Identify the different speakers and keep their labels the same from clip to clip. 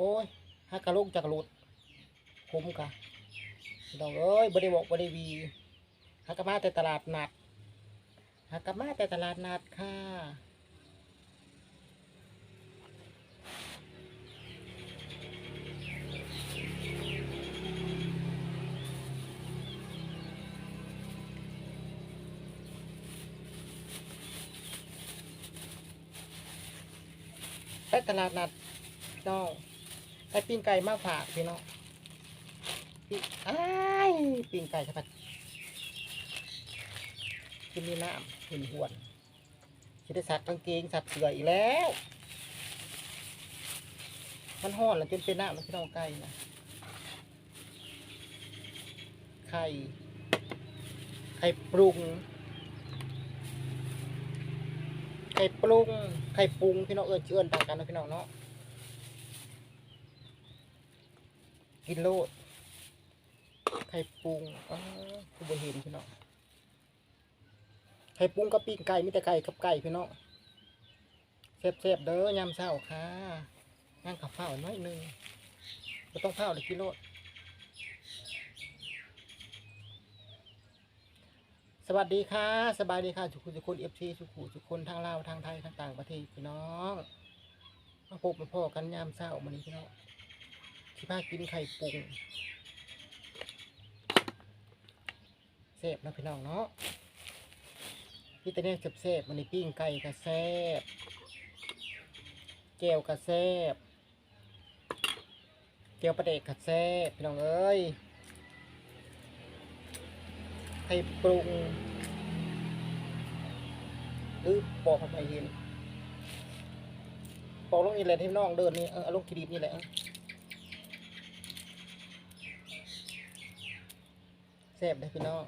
Speaker 1: อ้ยฮักกะลูกจักรลุดคุ้มกะพี่น้องเอ้ยบ่ได้บอกบ่ได้วีฮักกะมาแต่ตลาดนัดฮักกะมาแต่ตลาดนัดค่ะไปตลาดนัดพี่น้อง ไปปิ้งไก่มาฝากพี่น้องปิ้งอ้ายปิ้งไก่ครับกินนี่น้ำหินหวนจะได้สักกางเกงสักเสืออีกแล้ว มันห่อนแล้วจนเป็นน้ำแล้วพี่น้องไก่นะไข่ไข่ปรุงไข่ปรุงไข่ปรุงพี่น้องเอิญเชื่อนต่างกันนะพี่น้องเนาะ กินโลด ไข่ปรุงอ๋อคือบ่เห็นพี่น้องไข่ปรุงกับปิ้งไก่มีแต่ไก่กับไก่พี่น้องแซ่บๆเด้อยามเช้าค่ะย่างกับข้าวน้อยนึงไม่ต้องข้าเลยกินโลดสวัสดีค่ะ สบายดีค่ะทุกคนทุกคนเอฟซีทุกคนทุกคนทางลาวทางไทยทางต่างประเทศพี่น้องมาพบมาพ่อกันยามเช้าวันนี้พี่น้อง ที่พากินไข่ปรุงแซ่บนะพี่น้องเนาะพี่ตะเนี่ยแซ่บๆวันในปิ้งไก่กระแซ่บแก้วกระแซ่บแก้วปลาเด็กกระแซ่บพี่น้องเอ้ยไข่ปรุงหรือปอกทำไมเห็นปอกลงนี่แหละที่น้องเดินนี่เออลงขีดิบนี่แหละ แซ่บได้พี่น้อง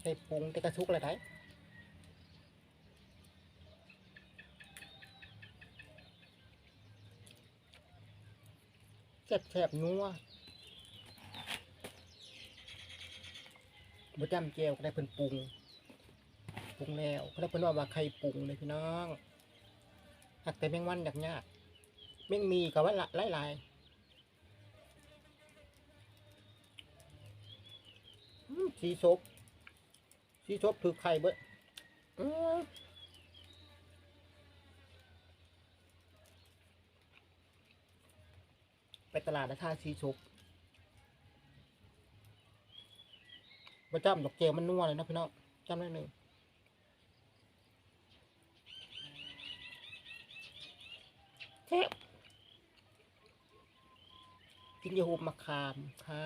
Speaker 1: ไข่ปรุงแต่กระชุกอะไรได้แซ่บแซ่บนัวบ่จำแจวก็ได้เพิ่นปรุงปรุงแล้วก็ได้เพิ่นว่าว่าไข่ปรุงเลยพี่น้องหักแต่แมงวันอยากยากแมงมีก็ว่าละหลายหลายๆอืม สีซบสีซบถือไข่เบิดอื้อไปตลาดแล้วท่าสีซบประจำดอกเจลมันนัวเลยนะพี่น้องจำได้หนึ่งเทปกินยาหูมะขามค่ะ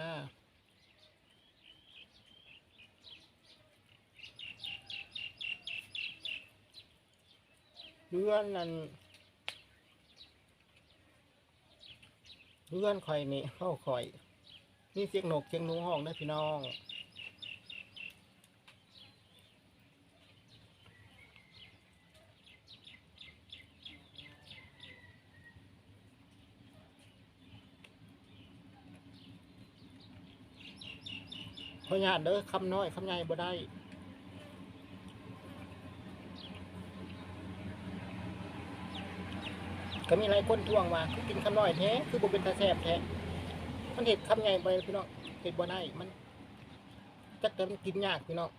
Speaker 1: เลื่อนนั่นเลื่อนคอยนี่เข้าคอย นี่เสียงนกเสียงหนูห้องนะพี่น้องขออนุญาตเด้อคำน้อยคำใหญ่บ่ได้ ก็มีหลายคนท่วงว่าคือกินคำน้อยแท้คือบ่เป็นตาแซ่บแท้มันเห็ดคำใหญ่ไปพี่น้องเห็ดบ่ได้มันจักแต่มันกินยากพี่น้อง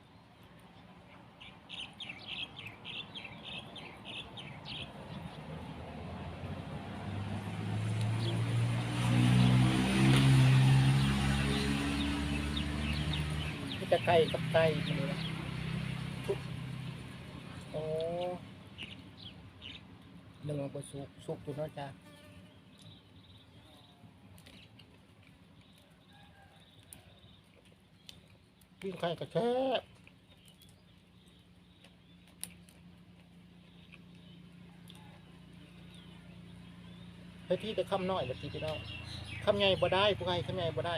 Speaker 1: มีแต่ไก่กับไก่โอ้หนึ่งมันบ่ สุกสุกอยู่เนาะจ้ากินไข่กระแทบไปที่แต่คำน้อยแบบที่พี่น้องคำใหญ่บ่ได้ผู้ใครคำใหญ่บ่ได้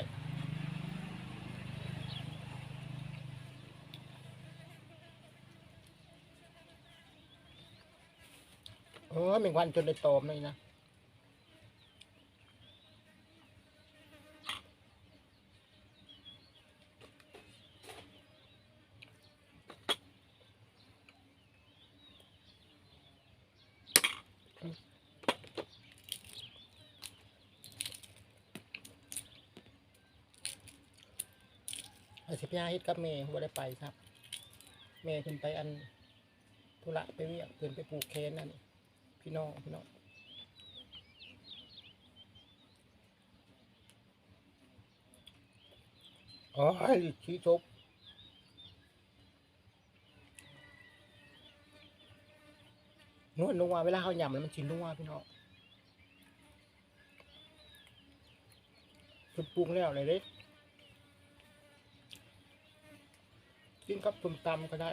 Speaker 1: หนึ่งวันจนได้โตมเลยนะอสิพยาฮิตกับเมย์บ่ได้ไปครับ เมย์ขึ้นไปอันธุระไปเวียกขึ้นไปปลูกเคนนั่น พี่น้องพี่น้องอ๋อชี้ชบนวดนัวเวลาเขาหยำแล้วมันชินนัวพี่น้องเพิ่นปรุงแล้วเลยเด้กินกับส้มตำก็ได้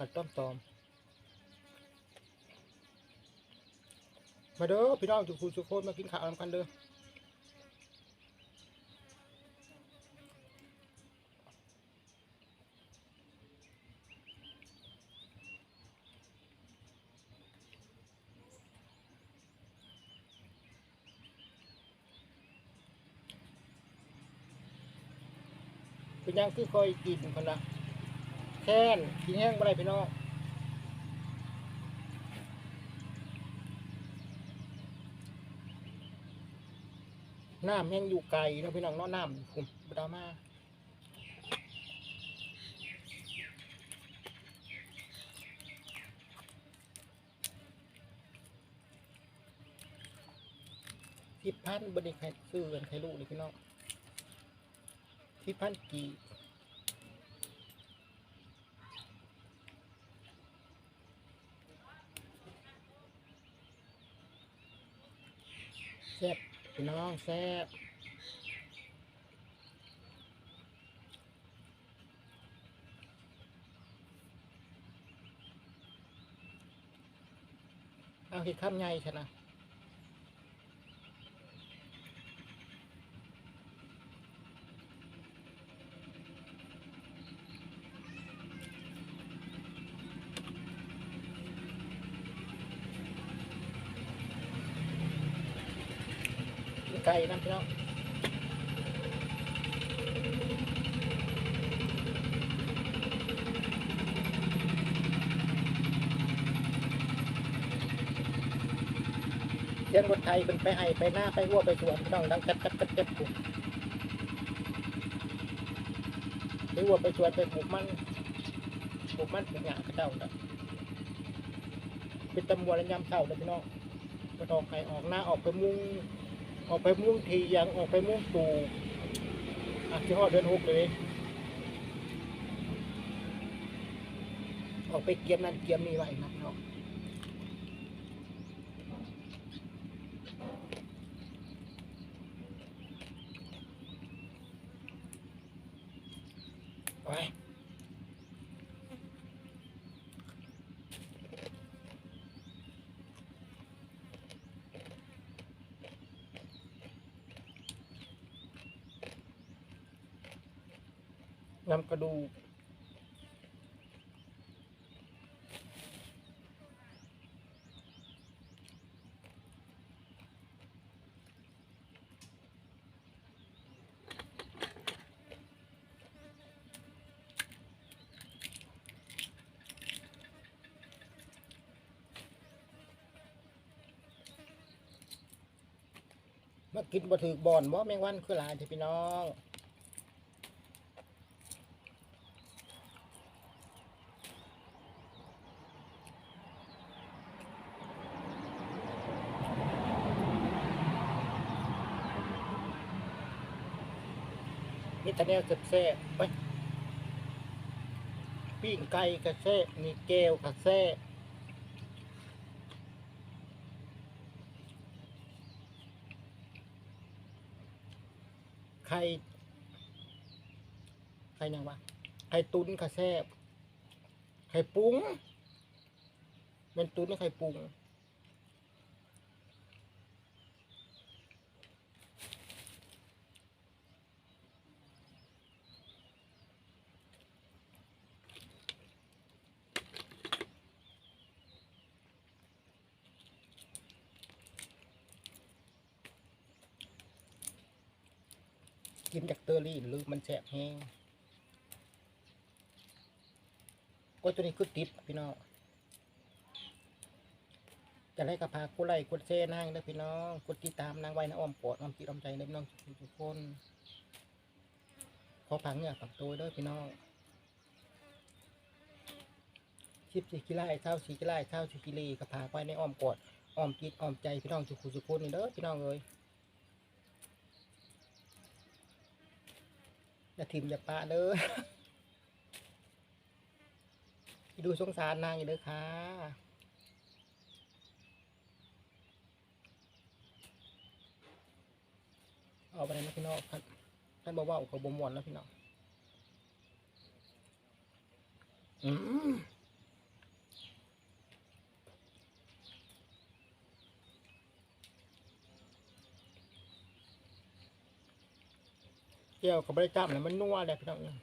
Speaker 1: แมงวันกับต้มตอม มาเด้อพี่น้องทุกคนทุกคนมากินข้าวนำกันเด้อเป็นยังคือคอยกินคนละ แค้นกินแห้งบ่ได้พี่น้องน้ำแห้งอยู่ไกลเนาะพี่น้องเนาะน้ำผมบดรามาทิพพันบไดิใครซื้อกันใครรู้เลยพี่น้องทิพพันกี่ แซ่บพี่น้องแซ่บเอาเห็ดข้ามใหญ่ชนะไก่ น้ำพี่น้องเลี้ยงรถไทยเป็นไปให้ไปหน้าไปวัวไปสวนพี่น้องดังกัดกัดกัดกัดปุ๊บไปวัวไปสวนไปปลูกมันปลูกมันเป็นหยาข้าเจ้าน่ะเป็นตำรวจและยำเข่าเลยพี่น้องไปออกไข่ออกหน้าออกไปมุ้ง ออกไปมุ่งทียังออกไปมุ่งตูอะที่หอดเดือนหกเลย ออกไปเกียมนั่นเกียมนี่ไว้นะเนาะไป นำกระดูกมากินบะถือบอนบ่แมงวันคือหลายที่พี่น้อง นี่ตะแนวแซ่บๆไปปิ้งไก่กระแซ่บนี่แก้วกระแซ่บไข่ไข่ยังวะไข่ตุ้นกระแซ่บไข่ปุ้งเป็นตุ้นไข่ปุ้ง กินจากเตอรี่หรือมันแสบแห้งก็ตัวนี้คือติดพี่น้องจะได้กระพากกดไลค์กดแชร์นั่งนะพี่น้องกดติดตามนางไว้นะอ้อมปอดอ้อมจิตอ้อมใจนะพี่น้องทุกๆคนขอผังเนี่ยฝักตัวด้อพี่น้องชิปสีกิไล่เท่าสีกิไล่เท่าสีกิลีกระพากไว้ในอ้อมกอดอ้อมจิตอ้อมใจพี่น้องทุกๆทุกคนนี่เด้อพี่น้องเอ้ย อย่าทิมอย่าปะเด้อดูสงสารนางอยู่เด้อค่ะเอาไปเลยนะพี่น้องครับท่านบอกว่าเขาบ่มวนแล้วพี่น้องอืม เกี่ยวกับบริจาคเนี่ยมันนัวเลยพี่น้องเอ้ย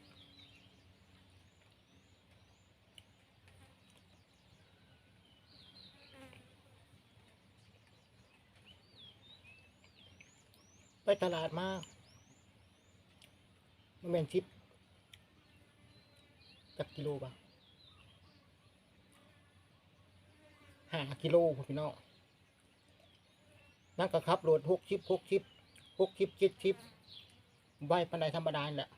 Speaker 1: ไปตลาดมามันเป็นชิปจักกิโลป่ะห้ากิโลพี่น้องนั่งกระขับรถหกชิปหกชิปหกชิปเจ็ดชิป ใบปันไดธรรมดาแหละ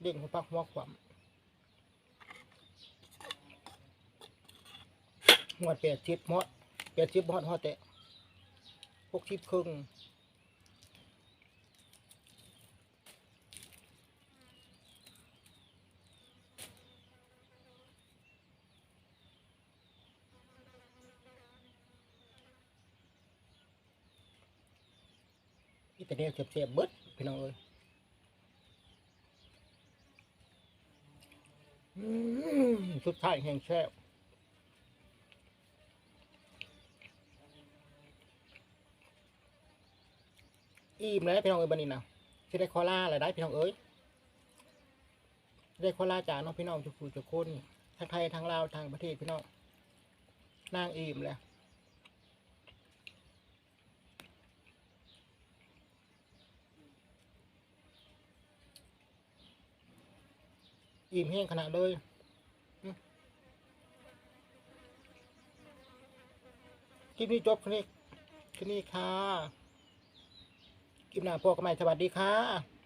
Speaker 1: เด้งหัวปักหัวขวามหัวแปดชิปมอดแปดชิบมอดหัวแตะหกชิบครึ่งอี แต่เดียวเสียบๆเบิดพี่น้องเอ้ยสุดท้ายแห่งแช่บอิ่มแล้วพี่น้องเอ้ยบันนี้นะจะได้คอล่าอะไรได้พี่น้องเอ้ยได้คอล่าจากน้องพี่น้องทุกทุกคนทั้งไทยทั้งลาวทั้งประเทศพี่น้องนางอิ่มแล้ว อิ่มแห้งขนาดเลยคลิปนี้จบคลิปคลิปนี้ค่ะคลิปหน้าพวกกันใหม่สวัสดีค่ะ